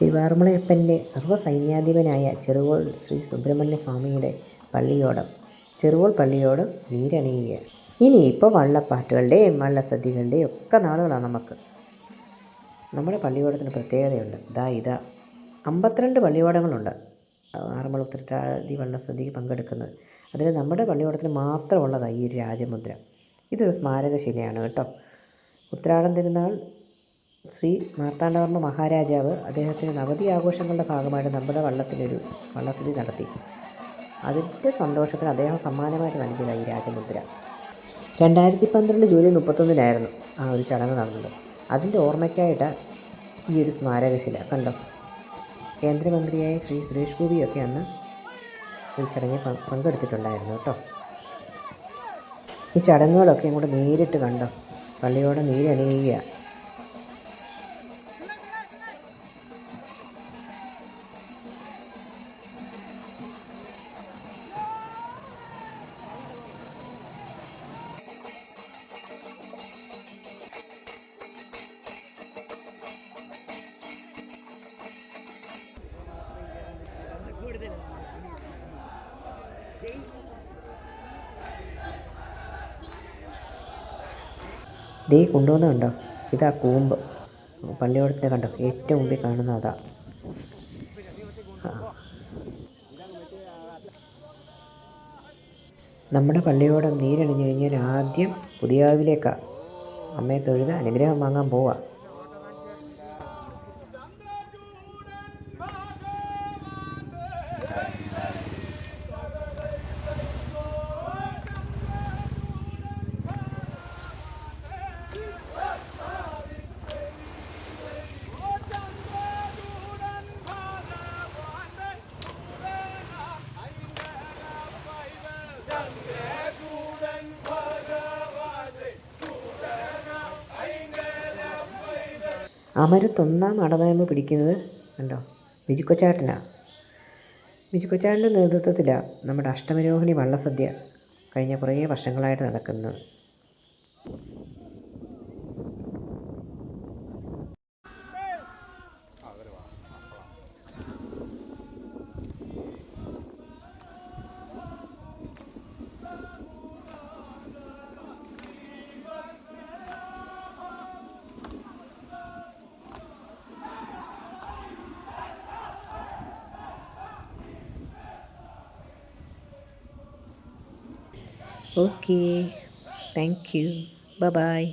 തിരുവാറുമുളയപ്പന്റെ സർവസൈന്യാധിപനായ ചെറുകോൾ ശ്രീ സുബ്രഹ്മണ്യ സ്വാമിയുടെ പള്ളിയോടം. ചെറുകോൾ പള്ളിയോടം നീരണിയുക ഇനി ഇപ്പോൾ വള്ളപ്പാട്ടുകളുടെയും വള്ളസദ്യകളുടെയും ഒക്കെ നാളുകളാണ് നമുക്ക്. നമ്മുടെ പള്ളിയോടത്തിന് പ്രത്യേകതയുണ്ട്. ദാ ഇതാ. അമ്പത്തിരണ്ട് പള്ളിയോടങ്ങളുണ്ട്. ആറന്മുള വള്ള വള്ളസദ്യക്ക് പങ്കെടുക്കുന്നത്. അതിൽ നമ്മുടെ പള്ളിയോടത്തിന് മാത്രമുള്ളതാണ് ഈ ഒരു രാജമുദ്ര. ഇതൊരു സ്മാരകശിലയാണ് കേട്ടോ. ഉത്രാടം തിരുനാൾ ശ്രീ മാർത്താണ്ഡവർമ്മ മഹാരാജാവ് അദ്ദേഹത്തിന് നവതി ആഘോഷങ്ങളുടെ ഭാഗമായിട്ട് നമ്മുടെ വള്ളത്തിനൊരു വള്ളത്തിൽ നടത്തി. അതിന്റെ സന്തോഷത്തിന് അദ്ദേഹം സമ്മാനമായിട്ട് നൽകിയതാണ് ഈ രാജമുദ്ര. രണ്ടായിരത്തി പന്ത്രണ്ട് ജൂലൈ മുപ്പത്തൊന്നിനായിരുന്നു ആ ഒരു ചടങ്ങ് നടന്നത്. അതിന്റെ ഓർമ്മയ്ക്കായിട്ട് ഈ ഒരു സ്മാരകശില കണ്ടോ? കേന്ദ്രമന്ത്രിയായ ശ്രീ സുരേഷ് ഗോപിയൊക്കെ അന്ന് ഈ ചടങ്ങിൽ പങ്ക് പങ്കെടുത്തിട്ടുണ്ടായിരുന്നു കേട്ടോ. ഈ ചടങ്ങുകളൊക്കെ ഇങ്ങോട്ട് നേരിട്ട് കണ്ടോ? പള്ളിയോടെ നീരണിയുക ദേ കൊണ്ടുവന്ന കണ്ടോ? ഇതാ കൂമ്പ്. പള്ളിയോടത്തിന് കണ്ടോ? ഏറ്റവും മുമ്പിൽ കാണുന്ന അതാ. നമ്മുടെ പള്ളിയോടം നീരണിഞ്ഞു കഴിഞ്ഞാൽ ആദ്യം പുതിയാവിലേക്കാണ് അമ്മയെ തൊഴുത് അനുഗ്രഹം വാങ്ങാൻ പോവാ. അമരത്തൊന്നാം അടനയമ പിടിക്കുന്നത് കണ്ടോ? ബിജുക്കൊച്ചാട്ടനാണ് ബിജുക്കൊച്ചാട്ടന്റെ നേതൃത്വത്തിലാണ് നമ്മുടെ അഷ്ടമരോഹിണി വള്ളസദ്യ കഴിഞ്ഞ കുറേ വർഷങ്ങളായിട്ട് നടക്കുന്നത്. Okay thank you bye